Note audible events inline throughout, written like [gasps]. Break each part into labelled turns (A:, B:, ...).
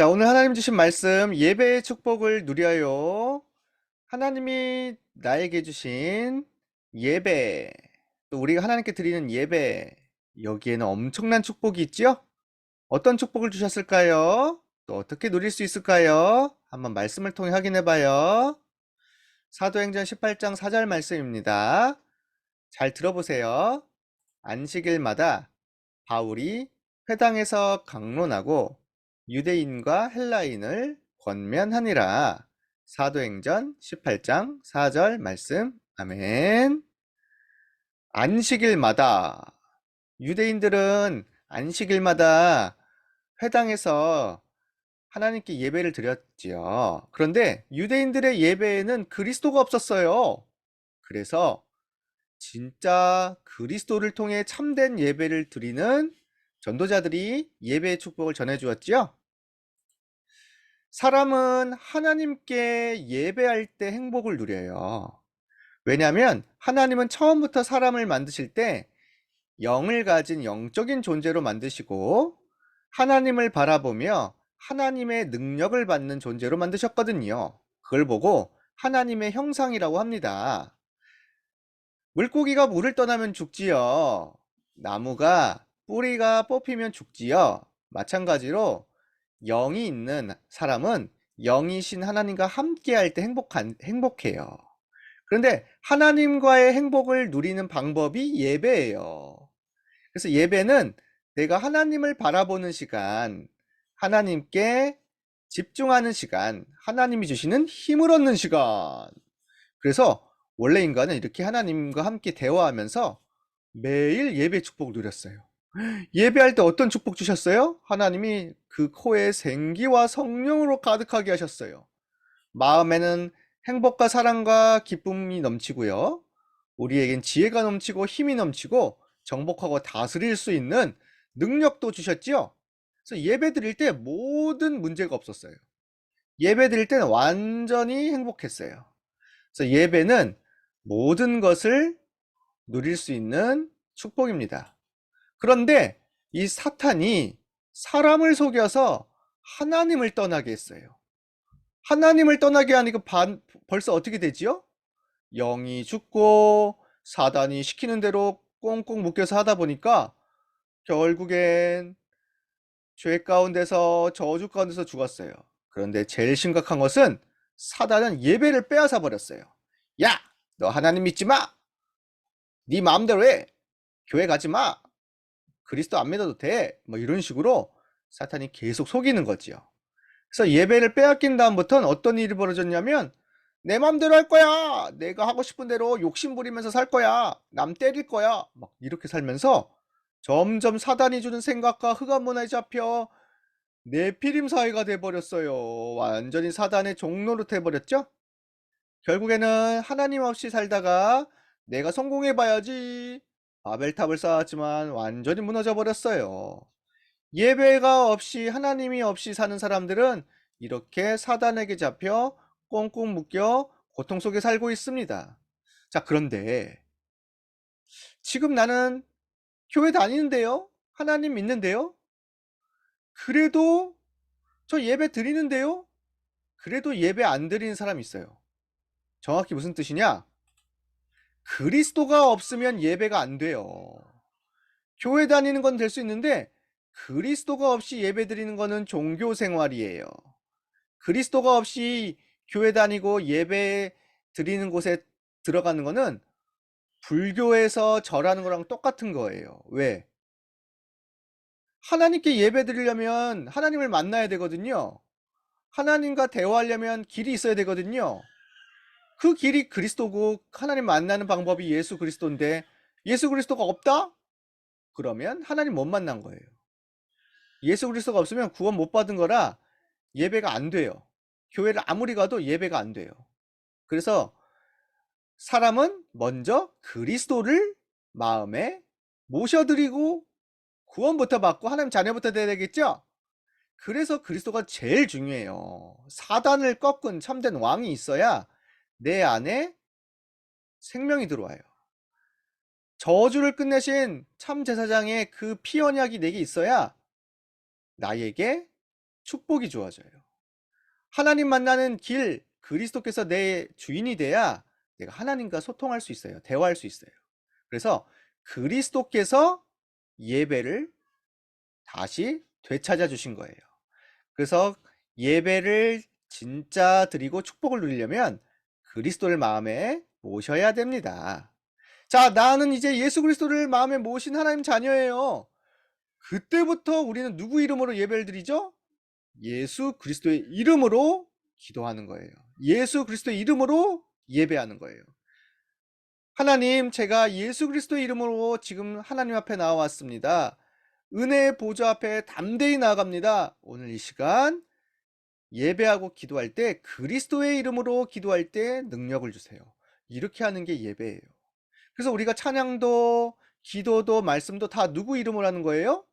A: 자, 오늘 하나님 주신 말씀, 예배의 축복을 누려요. 하나님이 나에게 주신 예배, 또 우리가 하나님께 드리는 예배, 여기에는 엄청난 축복이 있지요? 어떤 축복을 주셨을까요? 또 어떻게 누릴 수 있을까요? 한번 말씀을 통해 확인해 봐요. 사도행전 18장 4절 말씀입니다. 잘 들어보세요. 안식일마다 바울이 회당에서 강론하고 유대인과 헬라인을 권면하니라. 사도행전 18장 4절 말씀. 아멘. 안식일마다 유대인들은 안식일마다 회당에서 하나님께 예배를 드렸지요. 그런데 유대인들의 예배에는 그리스도가 없었어요. 그래서 진짜 그리스도를 통해 참된 예배를 드리는 전도자들이 예배의 축복을 전해 주었지요. 사람은 하나님께 예배할 때 행복을 누려요. 왜냐하면 하나님은 처음부터 사람을 만드실 때 영을 가진 영적인 존재로 만드시고 하나님을 바라보며 하나님의 능력을 받는 존재로 만드셨거든요. 그걸 보고 하나님의 형상이라고 합니다. 물고기가 물을 떠나면 죽지요. 나무가 뿌리가 뽑히면 죽지요. 마찬가지로 영이 있는 사람은 영이신 하나님과 함께 할 때 행복한, 행복해요. 그런데 하나님과의 행복을 누리는 방법이 예배예요. 그래서 예배는 내가 하나님을 바라보는 시간, 하나님께 집중하는 시간, 하나님이 주시는 힘을 얻는 시간. 그래서 원래 인간은 이렇게 하나님과 함께 대화하면서 매일 예배 축복을 누렸어요. 예배할 때 어떤 축복 주셨어요? 하나님이 그 코에 생기와 성령으로 가득하게 하셨어요. 마음에는 행복과 사랑과 기쁨이 넘치고요. 우리에겐 지혜가 넘치고 힘이 넘치고 정복하고 다스릴 수 있는 능력도 주셨지요. 그래서 예배 드릴 때 모든 문제가 없었어요. 예배 드릴 때는 완전히 행복했어요. 그래서 예배는 모든 것을 누릴 수 있는 축복입니다. 그런데 이 사탄이 사람을 속여서 하나님을 떠나게 했어요. 하나님을 떠나게 하니까 반, 벌써 어떻게 되지요? 영이 죽고 사단이 시키는 대로 꽁꽁 묶여서 하다 보니까 결국엔 죄 가운데서 저주 가운데서 죽었어요. 그런데 제일 심각한 것은 사단은 예배를 빼앗아 버렸어요. 야, 너 하나님 믿지 마. 네 마음대로 해. 교회 가지 마. 그리스도 안 믿어도 돼. 뭐 이런 식으로 사탄이 계속 속이는 거지요. 그래서 예배를 빼앗긴 다음부터는 어떤 일이 벌어졌냐면 내 마음대로 할 거야. 내가 하고 싶은 대로 욕심 부리면서 살 거야. 남 때릴 거야. 막 이렇게 살면서 점점 사단이 주는 생각과 흑암 문화에 잡혀 내피림 사회가 돼 버렸어요. 완전히 사단의 종로로 돼 버렸죠? 결국에는 하나님 없이 살다가 내가 성공해 봐야지. 바벨탑을 쌓았지만 완전히 무너져 버렸어요. 예배가 없이 하나님이 없이 사는 사람들은 이렇게 사단에게 잡혀 꽁꽁 묶여 고통 속에 살고 있습니다. 자, 그런데 지금 나는 교회 다니는데요? 하나님 믿는데요? 그래도 저 예배 드리는데요? 그래도 예배 안 드리는 사람이 있어요. 정확히 무슨 뜻이냐? 그리스도가 없으면 예배가 안 돼요. 교회 다니는 건 될 수 있는데 그리스도가 없이 예배 드리는 거는 종교 생활이에요. 그리스도가 없이 교회 다니고 예배 드리는 곳에 들어가는 거는 불교에서 절하는 거랑 똑같은 거예요. 왜? 하나님께 예배 드리려면 하나님을 만나야 되거든요. 하나님과 대화하려면 길이 있어야 되거든요. 그 길이 그리스도고 하나님 만나는 방법이 예수 그리스도인데 예수 그리스도가 없다? 그러면 하나님 못 만난 거예요. 예수 그리스도가 없으면 구원 못 받은 거라 예배가 안 돼요. 교회를 아무리 가도 예배가 안 돼요. 그래서 사람은 먼저 그리스도를 마음에 모셔드리고 구원부터 받고 하나님 자녀부터 돼야 되겠죠? 그래서 그리스도가 제일 중요해요. 사단을 꺾은 참된 왕이 있어야 내 안에 생명이 들어와요. 저주를 끝내신 참 제사장의 그 피 언약이 내게 있어야 나에게 축복이 주어져요. 하나님 만나는 길, 그리스도께서 내 주인이 돼야 내가 하나님과 소통할 수 있어요. 대화할 수 있어요. 그래서 그리스도께서 예배를 다시 되찾아 주신 거예요. 그래서 예배를 진짜 드리고 축복을 누리려면 그리스도를 마음에 모셔야 됩니다. 자, 나는 이제 예수 그리스도를 마음에 모신 하나님 자녀예요. 그때부터 우리는 누구 이름으로 예배를 드리죠? 예수 그리스도의 이름으로 기도하는 거예요. 예수 그리스도의 이름으로 예배하는 거예요. 하나님, 제가 예수 그리스도의 이름으로 지금 하나님 앞에 나왔습니다. 은혜의 보좌 앞에 담대히 나아갑니다. 오늘 이 시간 예배하고 기도할 때 그리스도의 이름으로 기도할 때 능력을 주세요. 이렇게 하는 게 예배예요. 그래서 우리가 찬양도 기도도 말씀도 다 누구 이름으로 하는 거예요?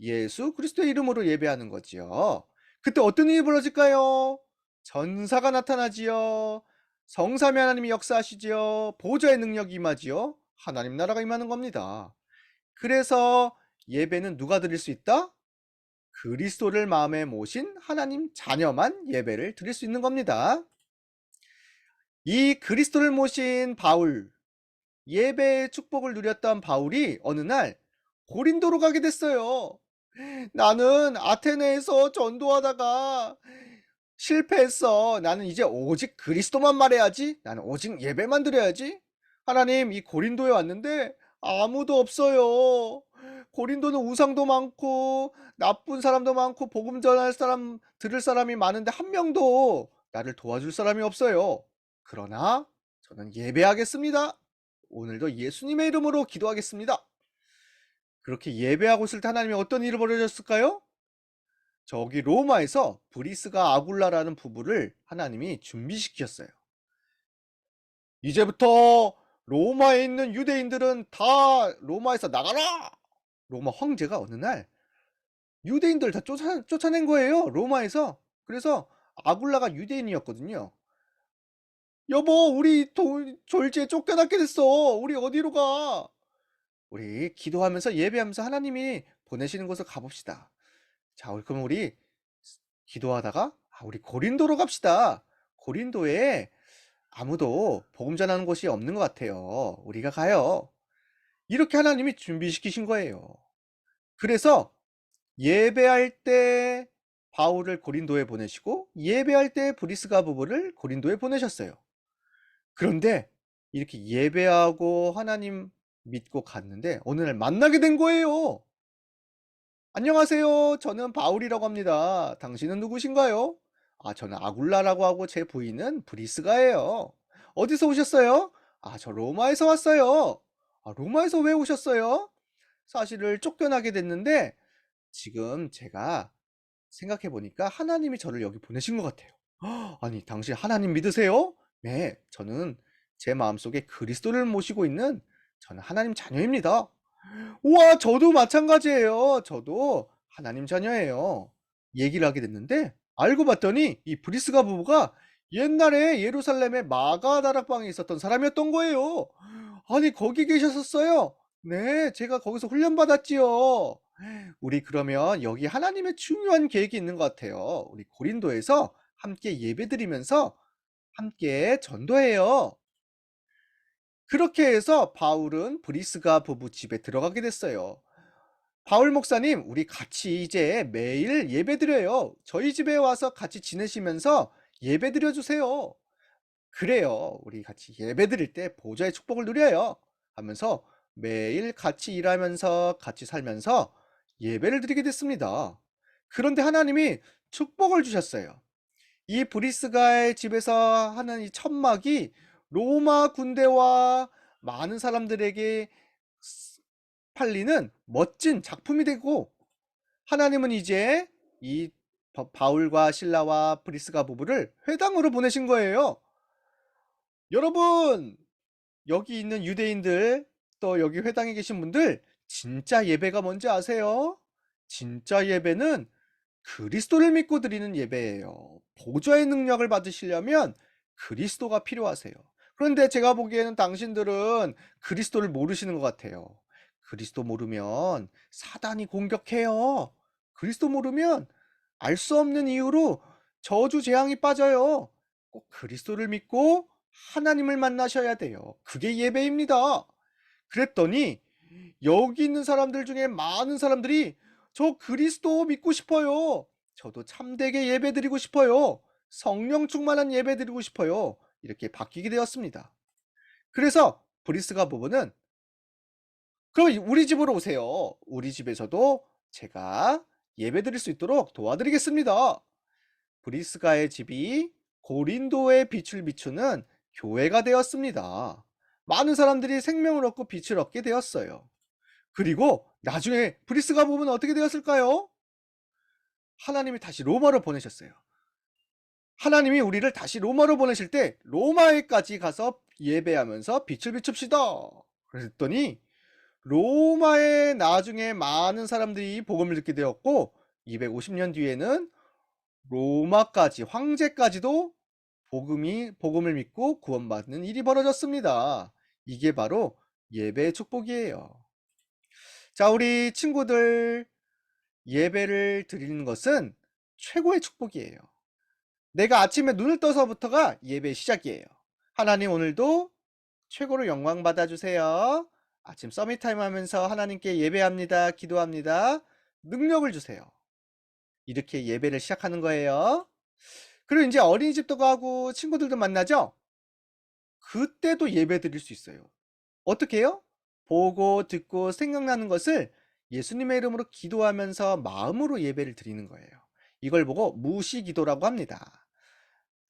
A: 예수 그리스도의 이름으로 예배하는 거지요. 그때 어떤 일이 벌어질까요? 전사가 나타나지요. 성삼위 하나님이 역사하시지요. 보좌의 능력이 임하지요. 하나님 나라가 임하는 겁니다. 그래서 예배는 누가 드릴 수 있다? 그리스도를 마음에 모신 하나님 자녀만 예배를 드릴 수 있는 겁니다. 이 그리스도를 모신 바울, 예배의 축복을 누렸던 바울이 어느 날 고린도로 가게 됐어요. 나는 아테네에서 전도하다가 실패했어. 나는 이제 오직 그리스도만 말해야지. 나는 오직 예배만 드려야지. 하나님, 이 고린도에 왔는데 아무도 없어요. 고린도는 우상도 많고 나쁜 사람도 많고 복음 전할 사람 들을 사람이 많은데 한 명도 나를 도와줄 사람이 없어요. 그러나 저는 예배하겠습니다. 오늘도 예수님의 이름으로 기도하겠습니다. 그렇게 예배하고 있을 때 하나님이 어떤 일을 벌여줬을까요? 저기 로마에서 브리스가 아굴라라는 부부를 하나님이 준비시켰어요. 이제부터 로마에 있는 유대인들은 다 로마에서 나가라! 로마 황제가 어느 날 유대인들 다 쫓아, 쫓아낸 거예요. 로마에서. 그래서 아굴라가 유대인이었거든요. 여보, 우리 도, 졸지에 쫓겨났게 됐어. 우리 어디로 가? 우리 기도하면서 예배하면서 하나님이 보내시는 곳을 가봅시다. 자, 그럼 우리 기도하다가 아, 우리 고린도로 갑시다. 고린도에 아무도 복음 전하는 곳이 없는 것 같아요. 우리가 가요. 이렇게 하나님이 준비시키신 거예요. 그래서 예배할 때 바울을 고린도에 보내시고 예배할 때 브리스가 부부를 고린도에 보내셨어요. 그런데 이렇게 예배하고 하나님 믿고 갔는데 어느 날 만나게 된 거예요. 안녕하세요. 저는 바울이라고 합니다. 당신은 누구신가요? 아, 저는 아굴라라고 하고 제 부인은 브리스가예요. 어디서 오셨어요? 아, 저 로마에서 왔어요. 아, 로마에서 왜 오셨어요? 사실을 쫓겨나게 됐는데 지금 제가 생각해 보니까 하나님이 저를 여기 보내신 것 같아요. "헉, [gasps] 아니, 당신 하나님 믿으세요? 네, 저는 제 마음속에 그리스도를 모시고 있는 저는 하나님 자녀입니다. 우와, 저도 마찬가지예요. 저도 하나님 자녀예요. 얘기를 하게 됐는데 알고 봤더니 이 브리스가 부부가 옛날에 예루살렘의 마가 다락방에 있었던 사람이었던 거예요. 아니, 거기 계셨었어요. 네, 제가 거기서 훈련 받았지요. 우리 그러면 여기 하나님의 중요한 계획이 있는 것 같아요. 우리 고린도에서 함께 예배드리면서 함께 전도해요. 그렇게 해서 바울은 브리스가 부부 집에 들어가게 됐어요. 바울 목사님, 우리 같이 이제 매일 예배드려요. 저희 집에 와서 같이 지내시면서 예배드려 주세요. 그래요. 우리 같이 예배 드릴 때 보좌의 축복을 누려요. 하면서 매일 같이 일하면서 같이 살면서 예배를 드리게 됐습니다. 그런데 하나님이 축복을 주셨어요. 이 브리스가의 집에서 하는 이 천막이 로마 군대와 많은 사람들에게 쓰- 팔리는 멋진 작품이 되고 하나님은 이제 이 바- 바울과 신라와 브리스가 부부를 회당으로 보내신 거예요. 여러분, 여기 있는 유대인들, 또 여기 회당에 계신 분들, 진짜 예배가 뭔지 아세요? 진짜 예배는 그리스도를 믿고 드리는 예배예요. 보좌의 능력을 받으시려면 그리스도가 필요하세요. 그런데 제가 보기에는 당신들은 그리스도를 모르시는 것 같아요. 그리스도 모르면 사단이 공격해요. 그리스도 모르면 알 수 없는 이유로 저주 재앙이 빠져요. 꼭 그리스도를 믿고 하나님을 만나셔야 돼요. 그게 예배입니다. 그랬더니 여기 있는 사람들 중에 많은 사람들이 저 그리스도 믿고 싶어요. 저도 참되게 예배 드리고 싶어요. 성령 충만한 예배 드리고 싶어요. 이렇게 바뀌게 되었습니다. 그래서 브리스가 부부는 그럼 우리 집으로 오세요. 우리 집에서도 제가 예배 드릴 수 있도록 도와드리겠습니다. 브리스가의 집이 고린도의 빛을 비추는 교회가 되었습니다. 많은 사람들이 생명을 얻고 빛을 얻게 되었어요. 그리고 나중에 브리스가 보면 어떻게 되었을까요? 하나님이 다시 로마로 보내셨어요. 하나님이 우리를 다시 로마로 보내실 때 로마에까지 가서 예배하면서 빛을 비춥시다. 그랬더니 로마에 나중에 많은 사람들이 복음을 듣게 되었고 250년 뒤에는 로마까지 황제까지도 복음이 복음을 믿고 구원받는 일이 벌어졌습니다. 이게 바로 예배의 축복이에요. 자, 우리 친구들 예배를 드리는 것은 최고의 축복이에요. 내가 아침에 눈을 떠서부터가 예배 시작이에요. 하나님 오늘도 최고로 영광 받아주세요. 아침 서밋타임 하면서 하나님께 예배합니다. 기도합니다. 능력을 주세요. 이렇게 예배를 시작하는 거예요. 그리고 이제 어린이집도 가고 친구들도 만나죠? 그때도 예배 드릴 수 있어요. 어떻게 해요? 보고 듣고 생각나는 것을 예수님의 이름으로 기도하면서 마음으로 예배를 드리는 거예요. 이걸 보고 무시 기도라고 합니다.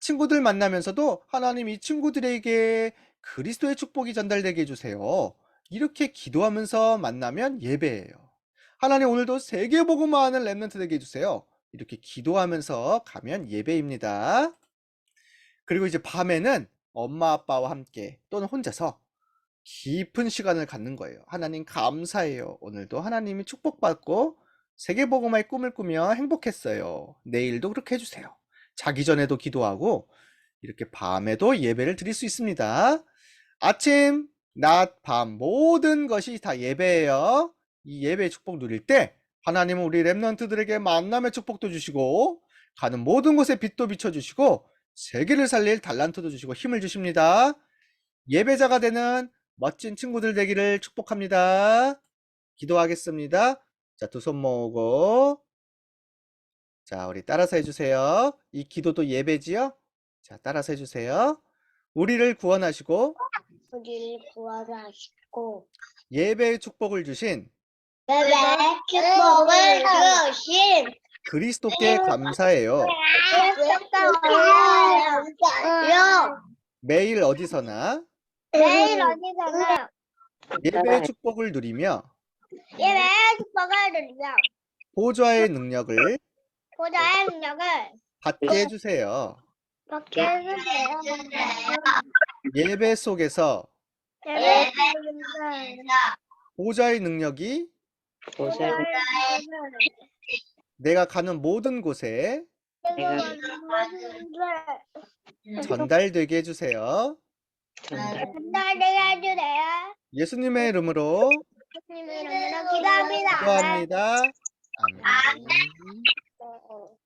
A: 친구들 만나면서도 하나님 이 친구들에게 그리스도의 축복이 전달되게 해주세요. 이렇게 기도하면서 만나면 예배예요. 하나님 오늘도 하는 랩런트 되게 해주세요. 이렇게 기도하면서 가면 예배입니다. 그리고 이제 밤에는 엄마 아빠와 함께 또는 혼자서 깊은 시간을 갖는 거예요. 하나님 감사해요. 오늘도 하나님이 축복받고 세계복음화의 꿈을 꾸며 행복했어요. 내일도 그렇게 해주세요. 자기 전에도 기도하고 이렇게 밤에도 예배를 드릴 수 있습니다. 아침, 낮, 밤 모든 것이 다 예배예요. 이 예배의 축복 누릴 때 하나님은 우리 랩런트들에게 만남의 축복도 주시고 가는 모든 곳에 빛도 비춰주시고 세계를 살릴 달란트도 주시고 힘을 주십니다. 예배자가 되는 멋진 친구들 되기를 축복합니다. 기도하겠습니다. 자, 두 손 모으고 자, 우리 따라서 해주세요. 이 기도도 예배지요? 자, 따라서 해주세요. 우리를 구원하시고
B: 우리를 구원하시고
A: 예배의 축복을 주신
B: 축복을 주신
A: 그리스도께 감사해요. 매일 어디서나
B: 매일 어디서나
A: 예배의 축복을 누리며
B: 예배 축복을 누리며
A: 보좌의 능력을
B: 보좌의 능력을
A: 받게 해주세요.
B: 받게 해주세요.
A: 예배 속에서
B: 예배
A: 보좌의 능력이
B: 보좌의
A: 내가 가는 모든 곳에 전달되게 해주세요.
B: 전달되게 해주세요.
A: 예수님의 이름으로
B: 예수님 이름으로 기도합니다.
A: 기도합니다. 아멘.